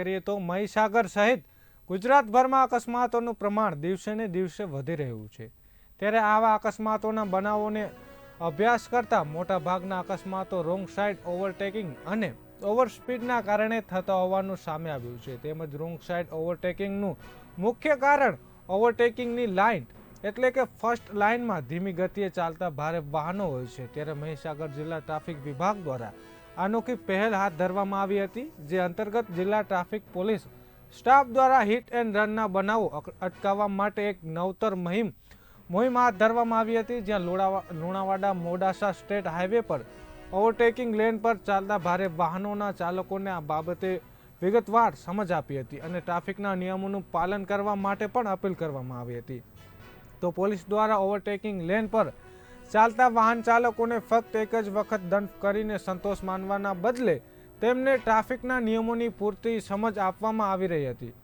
કરીએ તો મહીસાગર સહિત ગુજરાતભરમાં અકસ્માતોનું પ્રમાણ દિવસે ને દિવસે વધી રહ્યું છે. ત્યારે આવા અકસ્માતોના બનાવોને અભ્યાસ કરતા મોટાભાગના અકસ્માતો રોંગ સાઇડ ઓવરટેકિંગ અને ઓવરસ્પીડના કારણે થતા હોવાનું સામે આવ્યું છે. તેમજ રોંગ સાઇડ ઓવરટેકિંગનું મુખ્ય કારણ ઓવરટેકિંગની લાઇન એટલે કે ફર્સ્ટ લાઇનમાં ધીમી ગતિએ ચાલતા ભારે વાહનો હોય છે. ત્યારે મહીસાગર જિલ્લા ટ્રાફિક વિભાગ દ્વારા અનોખી પહેલ હાથ ધરવામાં આવી હતી, જે અંતર્ગત જિલ્લા ટ્રાફિક પોલીસ સ્ટાફ દ્વારા હિટ એન્ડ રનના બનાવો અટકાવવા માટે એક નવતર મહિમ, મોહિમ હાથ ધરવામાં આવી હતી, જ્યાં લોડાવા લુણાવાડા મોડાસા સ્ટેટ હાઈવે પર ઓવરટેકિંગ લેન પર ચાલતા ભારે વાહનોના ચાલકોને આ બાબતે વિગતવાર સમજ આપી હતી અને ટ્રાફિકના નિયમોનું પાલન કરવા માટે પણ અપીલ કરવામાં આવી હતી. તો પોલીસ દ્વારા ઓવરટેકિંગ લેન પર ચાલતા વાહન ચાલકોને ફક્ત એક જ વખત દંડ કરીને સંતોષ માનવાના બદલે તેમને ટ્રાફિકના નિયમોની પૂરતી સમજ આપવામાં આવી રહી હતી.